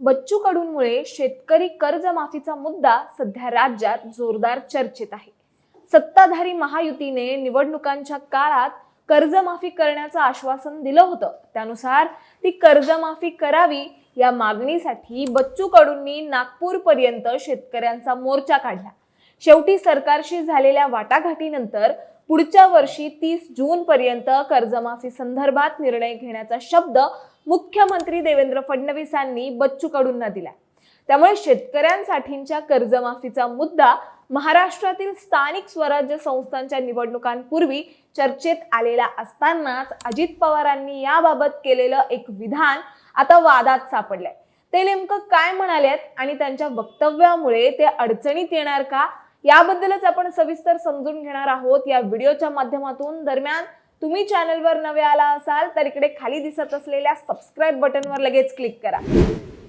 बच्चू कडूंमुळे शेतकरी कर्जमाफीचा मुद्दा सध्या राज्यात जोरदार चर्चेत आहे. सत्ताधारी महायुतीने निवडणुकांच्या काळात कर्जमाफी करण्याचं आश्वासन दिलं होतं. त्यानुसार ती कर्जमाफी करावी या मागणीसाठी बच्चू कडूंनी नागपूरपर्यंत शेतकऱ्यांचा मोर्चा काढला. शेवटी सरकारशी झालेल्या वाटाघाटीनंतर पुढच्या वर्षी तीस जून पर्यंत कर्जमाफी संदर्भात निर्णय घेण्याचा शब्द मुख्यमंत्री देवेंद्र फडणवीसांनी बच्चू कडूंना दिला. त्यामुळे शेतकऱ्यांसाठीच्या कर्जमाफीचा मुद्दा महाराष्ट्रातील स्थानिक स्वराज्य संस्थांच्या निवडणुकांपूर्वी चर्चेत आलेला असतानाच अजित पवारांनी याबाबत केलेलं एक विधान आता वादात सापडलंय. ते नेमकं काय म्हणालेत आणि त्यांच्या वक्तव्यामुळे ते अडचणीत येणार का? याबद्दलच आपण सविस्तर समजून घेणार आहोत या व्हिडिओच्या माध्यमातून. दरम्यान तुम्ही चॅनलवर नवे आला असाल तर इकडे खाली दिसत असलेल्या सबस्क्राईब बटनवर लगेच क्लिक करा.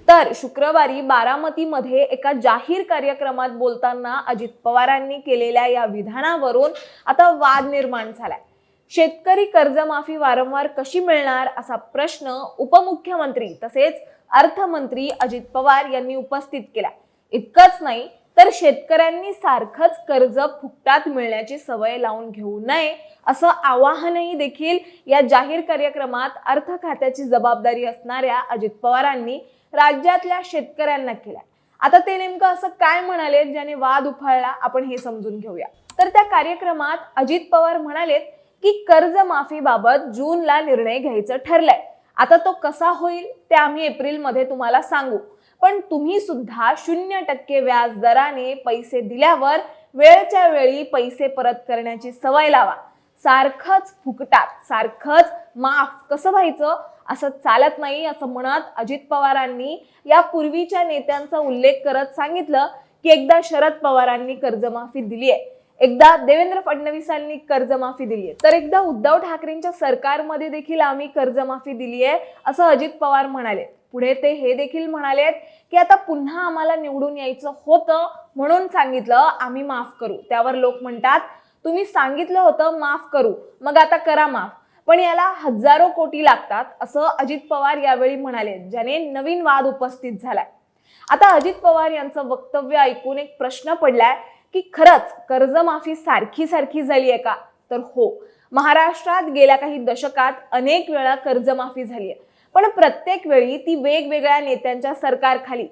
तर शुक्रवारी बारामतीमध्ये एका जाहीर कार्यक्रमात बोलताना अजित पवारांनी केलेल्या या विधानावरून आता वाद निर्माण झालाय. शेतकरी कर्जमाफी वारंवार कशी मिळणार असा प्रश्न उपमुख्यमंत्री तसेच अर्थमंत्री अजित पवार यांनी उपस्थित केला इतकंच नाही तर शेतकऱ्यांनी सारखंच कर्ज फुकटात मिळण्याची सवय लावून घेऊ नये असं आवाहनही देखील या जाहीर कार्यक्रमात अर्थ खात्याची जबाबदारी असणाऱ्या अजित पवारांनी राज्यातल्या शेतकऱ्यांना केला आता ते नेमकं असं काय म्हणाले ज्याने वाद उफाळला आपण हे समजून घेऊया. तर त्या कार्यक्रमात अजित पवार म्हणालेत की कर्जमाफीबाबत जूनला निर्णय घ्यायचं ठरलंय. आता तो कसा होईल ते आम्ही एप्रिलमध्ये तुम्हाला सांगू. पण तुम्ही सुद्धा शून्य टक्के व्याज दराने पैसे दिल्यावर वेळच्या वेळी पैसे परत करण्याची सवय लावा. सारखंच फुकटात सारखंच माफ कसं व्हायचं? असं चालत नाही असं म्हणत अजित पवारांनी या पूर्वीच्या नेत्यांचा उल्लेख करत सांगितलं की एकदा शरद पवारांनी कर्जमाफी दिली आहे एकदा देवेंद्र फडणवीसांनी कर्जमाफी दिली आहे. तर एकदा उद्धव ठाकरेंच्या सरकारमध्ये देखील आम्ही कर्जमाफी दिली आहे असं अजित पवार म्हणाले. पुढे ते हे देखील म्हणालेत की आता पुन्हा आम्हाला निवडून यायचं होतं म्हणून सांगितलं आम्ही माफ करू. त्यावर लोक म्हणतात तुम्ही सांगितलं होतं माफ करू. मग आता करा माफ. पण याला हजारो कोटी लागतात असं अजित पवार यावेळी म्हणाले. ज्याने नवीन वाद उपस्थित झालाय. आता अजित पवार यांचं वक्तव्य ऐकून एक प्रश्न पडलाय की खरंच कर्जमाफी सारखी सारखी झाली आहे का? तर हो. महाराष्ट्रात गेल्या काही दशकात अनेक वेळा कर्जमाफी झाली आहे पण प्रत्येक वेळी ती वेगवेगळ्या नेत्यांच्या सरकारखाली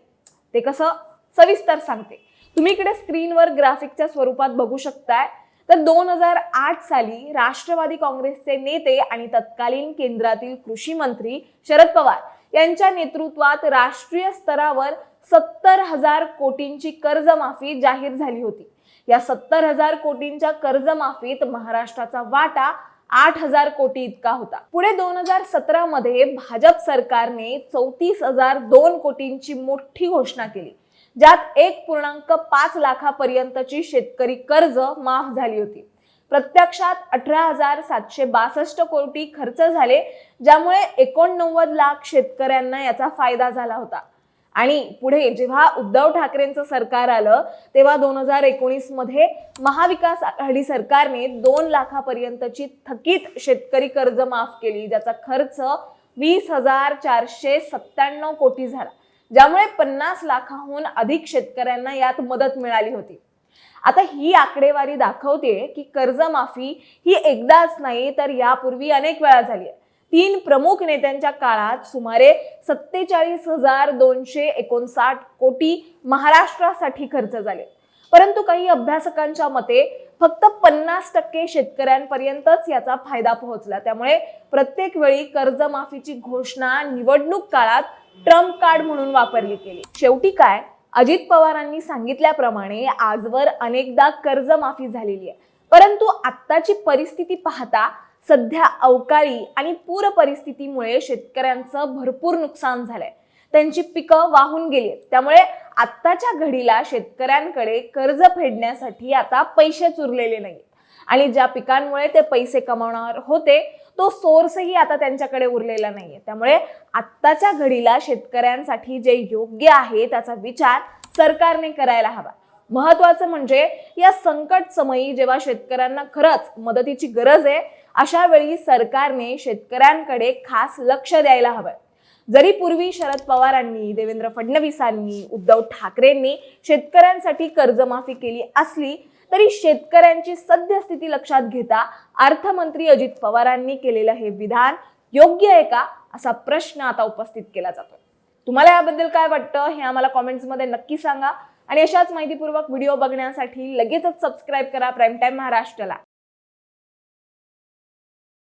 ते कसं? सविस्तर सांगते. तुम्ही इकडे स्क्रीनवर ग्राफिकच्या स्वरूपात बघू शकताय. तर दोन हजार आठ साली राष्ट्रवादी काँग्रेसचे नेते आणि तत्कालीन केंद्रातील कृषी मंत्री शरद पवार यांच्या नेतृत्वात राष्ट्रीय स्तरावर सत्तर हजार कोटींची कर्जमाफी जाहीर झाली होती. या सत्तर हजार कोटींच्या कर्जमाफीत महाराष्ट्राचा वाटा आठ हजार कोटी इतका होता. पुढे दोन हजार सतरा मध्ये भाजप सरकारने चौतीस हजार दोन कोटींची मोठी घोषणा केली. ज्यात एक पूर्णांक पाच लाखापर्यंतची शेतकरी कर्ज माफ झाली होती. प्रत्यक्षात अठरा हजार सातशे बासष्ट कोटी खर्च झाले ज्यामुळे एकोणनव्वद लाख शेतकऱ्यांना याचा फायदा झाला होता. आणि पुढे जेव्हा उद्धव ठाकरेंचं सरकार आलं तेव्हा दोन हजार एकोणीसमध्ये महाविकास आघाडी सरकारने दोन लाखापर्यंतची थकीत शेतकरी कर्ज माफ केली ज्याचा खर्च वीस हजार चारशे सत्त्याण्णव कोटी झाला. ज्यामुळे पन्नास लाखाहून अधिक शेतकऱ्यांना यात मदत मिळाली होती. आता ही आकडेवारी दाखवते की कर्जमाफी ही एकदाच नाही तर यापूर्वी अनेक वेळा झाली आहे. तीन प्रमुख नेत्यांच्या काळात सुमारे सत्तेचाळीस हजार दोनशे एकोणसाठ कोटी महाराष्ट्रासाठी खर्च झाले. परंतु काही अभ्यासकांच्या मते फक्त पन्नास टक्के शेतकऱ्यांपर्यंतच याचा फायदा पोहोचला. त्यामुळे प्रत्येक वेळी कर्जमाफीची घोषणा निवडणूक काळात ट्रम्प कार्ड म्हणून वापरली गेली. शेवटी काय? अजित पवारांनी सांगितल्याप्रमाणे आजवर अनेकदा कर्जमाफी झालेली आहे. परंतु आत्ताची परिस्थिती पाहता सध्या अवकाळी आणि पूर परिस्थितीमुळे शेतकऱ्यांचं भरपूर नुकसान झालंय. त्यांची पिकं वाहून गेली आहेत. त्यामुळे आत्ताच्या घडीला शेतकऱ्यांकडे कर्ज फेडण्यासाठी आता पैसे चुरलेले नाही आणि ज्या पिकांमुळे ते पैसे कमावणार होते तो सोर्सही आता त्यांच्याकडे उरलेला नाहीये. त्यामुळे आत्ताच्या घडीला शेतकऱ्यांसाठी जे योग्य आहे त्याचा विचार सरकारने करायला हवा. महत्वाचं म्हणजे या संकट समयी जेव्हा शेतकऱ्यांना खरंच मदतीची गरज आहे अशा वेळी सरकारने शेतकऱ्यांकडे खास लक्ष द्यायला हवं. जरी पूर्वी शरद पवारांनी देवेंद्र फडणवीसांनी उद्धव ठाकरेंनी शेतकऱ्यांसाठी कर्जमाफी केली असली तरी शेतकऱ्यांची सद्यस्थिती लक्षात घेता अर्थमंत्री अजित पवारांनी केलेलं हे विधान योग्य आहे का असा प्रश्न आता उपस्थित केला जातोय. तुम्हाला याबद्दल काय वाटतं हे आम्हाला कॉमेंट्समध्ये नक्की सांगा. आणि अशाच माहितीपूर्वक व्हिडिओ बघण्यासाठी लगेचच सबस्क्राईब करा. Prime time महाराष्ट्रला.